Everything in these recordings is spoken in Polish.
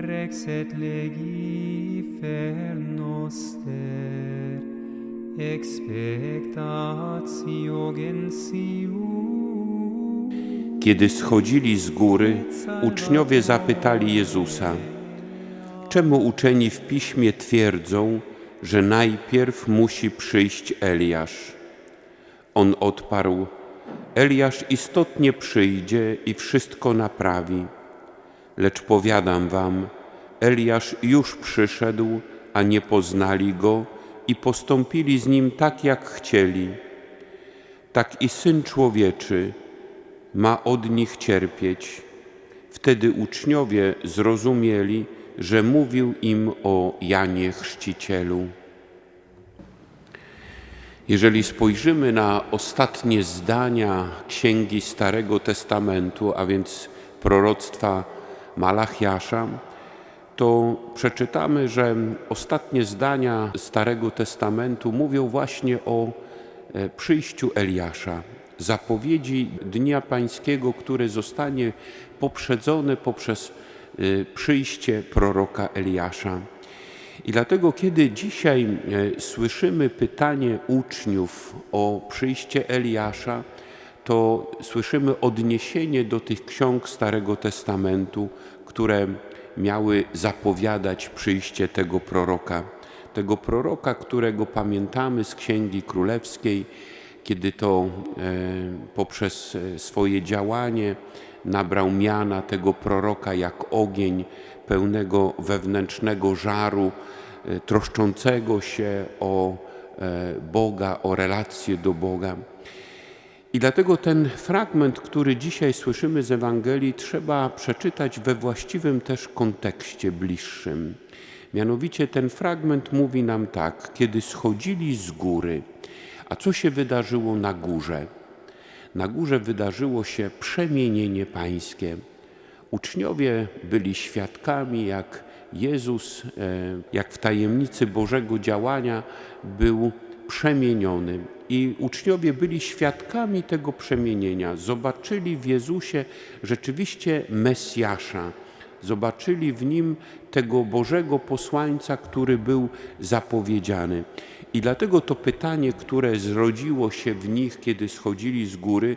rex et legifer noster expectatio gentium Kiedy schodzili z góry, uczniowie zapytali Jezusa, czemu uczeni w piśmie twierdzą, że najpierw musi przyjść Eliasz? On odparł, Eliasz istotnie przyjdzie i wszystko naprawi. Lecz powiadam wam, Eliasz już przyszedł, a nie poznali go i postąpili z nim tak, jak chcieli. Tak i Syn Człowieczy ma od nich cierpieć. Wtedy uczniowie zrozumieli, że mówił im o Janie Chrzcicielu. Jeżeli spojrzymy na ostatnie zdania księgi Starego Testamentu, a więc proroctwa Malachiasza, to przeczytamy, że ostatnie zdania Starego Testamentu mówią właśnie o e, przyjściu Eliasza, zapowiedzi Dnia Pańskiego, które zostanie poprzedzone poprzez e, przyjście proroka Eliasza. I dlatego, kiedy dzisiaj e, słyszymy pytanie uczniów o przyjście Eliasza, to słyszymy odniesienie do tych ksiąg Starego Testamentu, które miały zapowiadać przyjście tego proroka. Tego proroka, którego pamiętamy z Księgi Królewskiej, kiedy to e, poprzez e, swoje działanie nabrał miana tego proroka jak ogień pełnego wewnętrznego żaru, e, troszczącego się o Boga, o relacje do Boga. I dlatego ten fragment, który dzisiaj słyszymy z Ewangelii, trzeba przeczytać we właściwym też kontekście bliższym. Mianowicie ten fragment mówi nam tak: kiedy schodzili z góry, a co się wydarzyło na górze? Na górze wydarzyło się przemienienie pańskie. Uczniowie byli świadkami, jak Jezus, e, jak w tajemnicy Bożego działania, był przemieniony. I uczniowie byli świadkami tego przemienienia. Zobaczyli w Jezusie rzeczywiście Mesjasza. Zobaczyli w nim tego Bożego posłańca, który był zapowiedziany. I dlatego to pytanie, które zrodziło się w nich, kiedy schodzili z góry,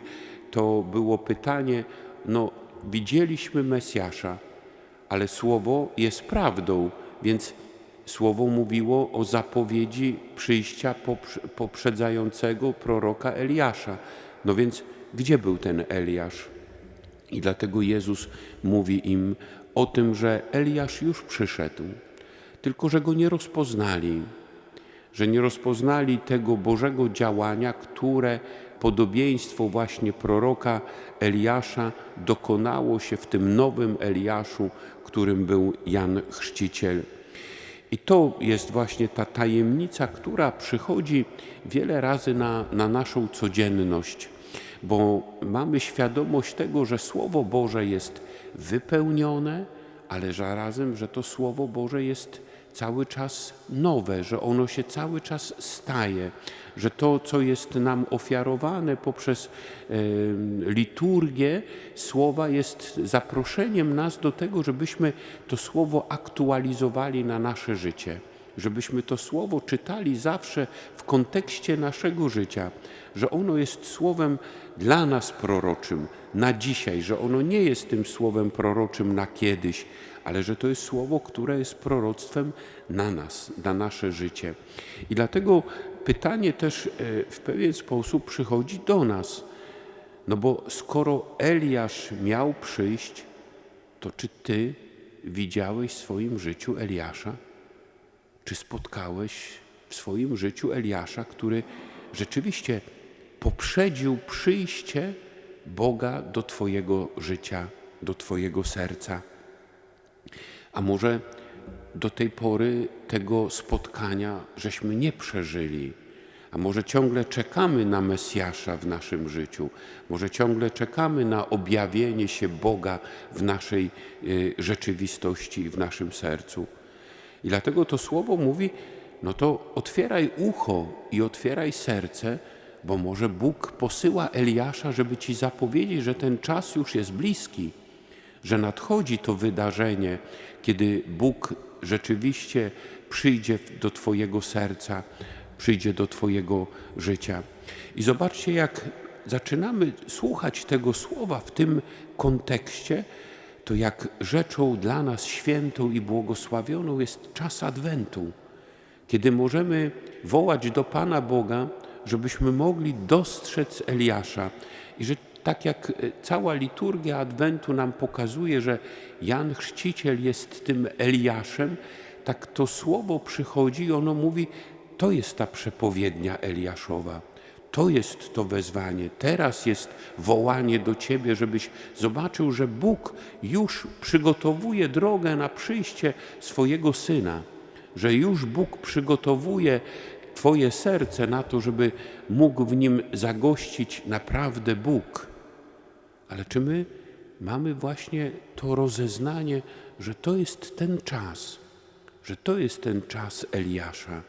to było pytanie: No, widzieliśmy Mesjasza, ale słowo jest prawdą, więc Słowo mówiło o zapowiedzi przyjścia poprzedzającego proroka Eliasza. No więc gdzie był ten Eliasz? I dlatego Jezus mówi im o tym, że Eliasz już przyszedł, tylko że go nie rozpoznali, że nie rozpoznali tego Bożego działania, które podobieństwo właśnie proroka Eliasza dokonało się w tym nowym Eliaszu, którym był Jan Chrzciciel. I to jest właśnie ta tajemnica, która przychodzi wiele razy na, na naszą codzienność, bo mamy świadomość tego, że Słowo Boże jest wypełnione, ale zarazem, że to Słowo Boże jest cały czas nowe, że ono się cały czas staje, że to, co jest nam ofiarowane poprzez liturgię słowa, jest zaproszeniem nas do tego, żebyśmy to słowo aktualizowali na nasze życie żebyśmy to słowo czytali zawsze w kontekście naszego życia, że ono jest słowem dla nas proroczym, na dzisiaj, że ono nie jest tym słowem proroczym na kiedyś, ale że to jest słowo, które jest proroctwem na nas, na nasze życie. I dlatego pytanie też e, w pewien sposób przychodzi do nas. No bo skoro Eliasz miał przyjść, to czy ty widziałeś w swoim życiu Eliasza? Czy spotkałeś w swoim życiu Eliasza, który rzeczywiście poprzedził przyjście Boga do Twojego życia, do Twojego serca? A może do tej pory tego spotkania żeśmy nie przeżyli? A może ciągle czekamy na Mesjasza w naszym życiu? Może ciągle czekamy na objawienie się Boga w naszej y, rzeczywistości w naszym sercu? I dlatego to słowo mówi: no to otwieraj ucho i otwieraj serce, bo może Bóg posyła Eliasza, żeby ci zapowiedzieć, że ten czas już jest bliski, że nadchodzi to wydarzenie, kiedy Bóg rzeczywiście przyjdzie do Twojego serca, przyjdzie do Twojego życia. I zobaczcie, jak zaczynamy słuchać tego słowa w tym kontekście, to jak rzeczą dla nas świętą i błogosławioną jest czas Adwentu, kiedy możemy wołać do Pana Boga, żebyśmy mogli dostrzec Eliasza i że tak jak e, cała liturgia Adwentu nam pokazuje, że Jan Chrzciciel jest tym Eliaszem, tak to słowo przychodzi i ono mówi, to jest ta przepowiednia Eliaszowa. To jest to wezwanie. Teraz jest wołanie do Ciebie, żebyś zobaczył, że Bóg już przygotowuje drogę na przyjście swojego Syna, że już Bóg przygotowuje Twoje serce na to, żeby mógł w nim zagościć naprawdę Bóg. Ale czy my mamy właśnie to rozeznanie, że to jest ten czas, że to jest ten czas Eliasza,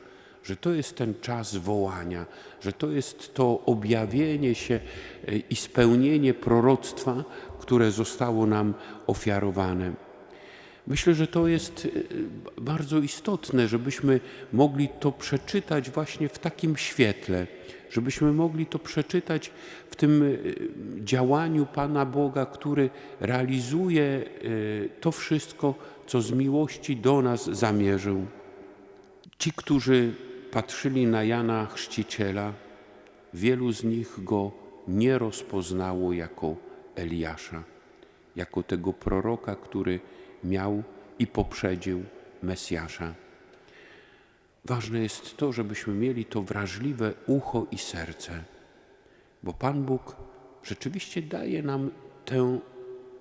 że to jest ten czas wołania, że to jest to objawienie się e, i spełnienie proroctwa, które zostało nam ofiarowane. Myślę, że to jest e, bardzo istotne, żebyśmy mogli to przeczytać właśnie w takim świetle, żebyśmy mogli to przeczytać w tym e, działaniu Pana Boga, który realizuje e, to wszystko, co z miłości do nas zamierzył. Ci, którzy patrzyli na Jana Chrzciciela, wielu z nich go nie rozpoznało jako Eliasza, jako tego proroka, który miał i poprzedził Mesjasza. Ważne jest to, żebyśmy mieli to wrażliwe ucho i serce, bo Pan Bóg rzeczywiście daje nam tę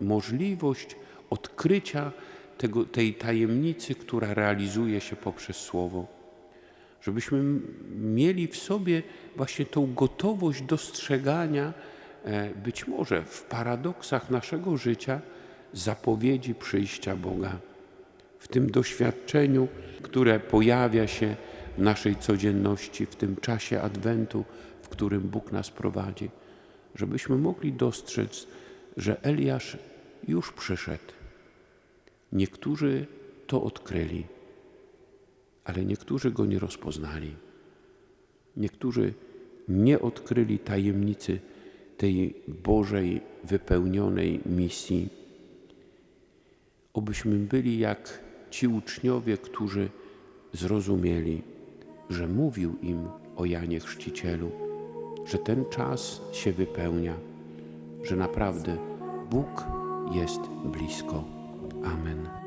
możliwość odkrycia tego, tej tajemnicy, która realizuje się poprzez Słowo. Żebyśmy mieli w sobie właśnie tą gotowość dostrzegania, e, być może w paradoksach naszego życia, zapowiedzi przyjścia Boga. W tym doświadczeniu, które pojawia się w naszej codzienności, w tym czasie Adwentu, w którym Bóg nas prowadzi, żebyśmy mogli dostrzec, że Eliasz już przyszedł. Niektórzy to odkryli, ale niektórzy go nie rozpoznali. Niektórzy nie odkryli tajemnicy tej Bożej wypełnionej misji. Obyśmy byli jak ci uczniowie, którzy zrozumieli, że mówił im o Janie Chrzcicielu, że ten czas się wypełnia, że naprawdę Bóg jest blisko. Amen.